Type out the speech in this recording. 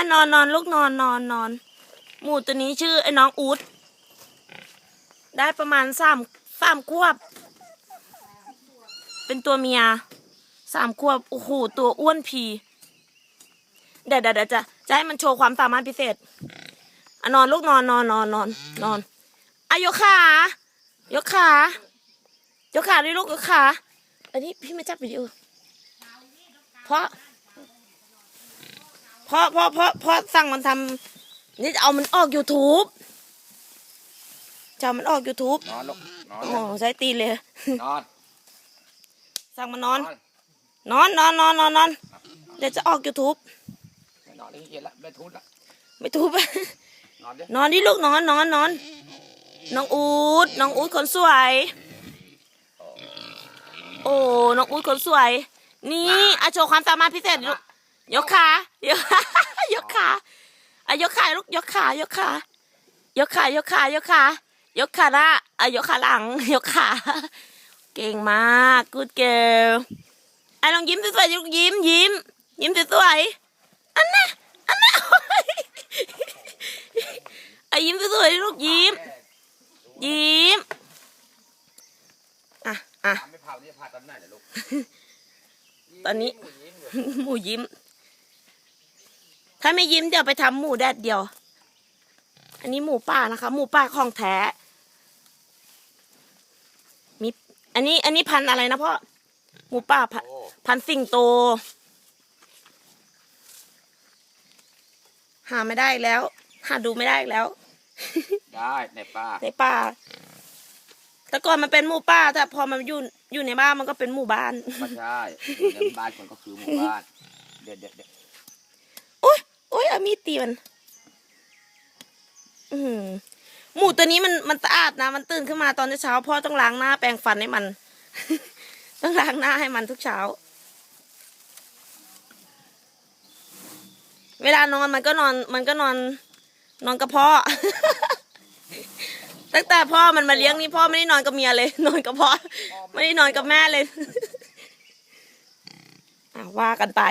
อะนอนนอนลูกนอนนอนนอนหมูตัวนี้ชื่อไอ้น้องอูดได้ประมาณสามสามควบ เป็นตัวเมียสามควบโอ้โหตัวอ้วนพีเดี๋ยวเดี๋ยวเดี๋ยวจะจะให้มันโชว์ความสามารถพิเศษอนอนลูกนอนนอนนอนนอนนอนอะยกขายกขายกขาดิลูกยกขาอันนี้พี่ไม่จับวิดีโอเพราะ เพราะเพราะเพราะเพราะสั่งมันทำนี่จะเอามันออก YouTube จะเอามันออก YouTube นอนลูกนอนโอ้โหใช้ตีนเลย นอนสั่งมันนอน นอนนอนนอนนอนนอนเดี๋ยวจะออก YouTube ไม่นอนนี่เย็นละไม่ทุนละไม่ทุบ นอนดินอนดิลูกนอนนอนนอนน้องอูดน้องอูดคนสวย โอ้น้องอูดคนสวย นี่อาโชว์ความสามารถพิเศษลูก ยกขายกยกขาอะยกขาลูกยกขายกขายกขายกขายกขายกขาหน้าอะยกขาหลัง ยกขาเก่งมากกูดเกลอะลองยิ้มสวยๆลูกยิ้มยิ้ม ยิ้มสวยๆอันน่ะอันน่ะอะยิ้มสวยๆลูกยิ้ม ยิ้มอะอะไม่พานี่พาตอนไหนล่ะลูกตอนนี้ยิ้มอยู่หมูยิ้ม ถ้าไม่ยิ้มเดี๋ยวไปทำหมูแดดเดียว อันนี้หมูป่านะคะ หมูป่าของแท้ มี อันนี้ อันนี้พันธุ์อะไรนะพ่อ หมูป่าพันโอ้พันธุ์สิงโต หาไม่ได้อีกแล้ว หาดูไม่ได้อีกแล้ว ได้ในป้าในป่า แต่ก่อนมันเป็นหมู่ป่า แต่พอมันอยู่อยู่ในบ้านมันก็เป็นหมู่บ้าน ไม่ใช่อยู่ในบ้านคนก็คือหมู่บ้าน เด็ดเด็ดเด็ดโอ๊ย โอ๊ยเอามีดตีมัน อือหือหมูตัวนี้มันมันสะอาดนะ มันตื่นขึ้นมาตอนเช้าพ่อต้องล้างหน้าแปรงฟันให้มัน ต้องล้างหน้าให้มันทุกเช้า เวลานอนมันก็นอน มันก็นอน นอนกับพ่อ ตั้งแต่พ่อมันมาเลี้ยงนี่พ่อไม่ได้นอนกับเมียเลย นอนกับพ่อ ไม่ได้นอนกับแม่เลย อะว่ากันไป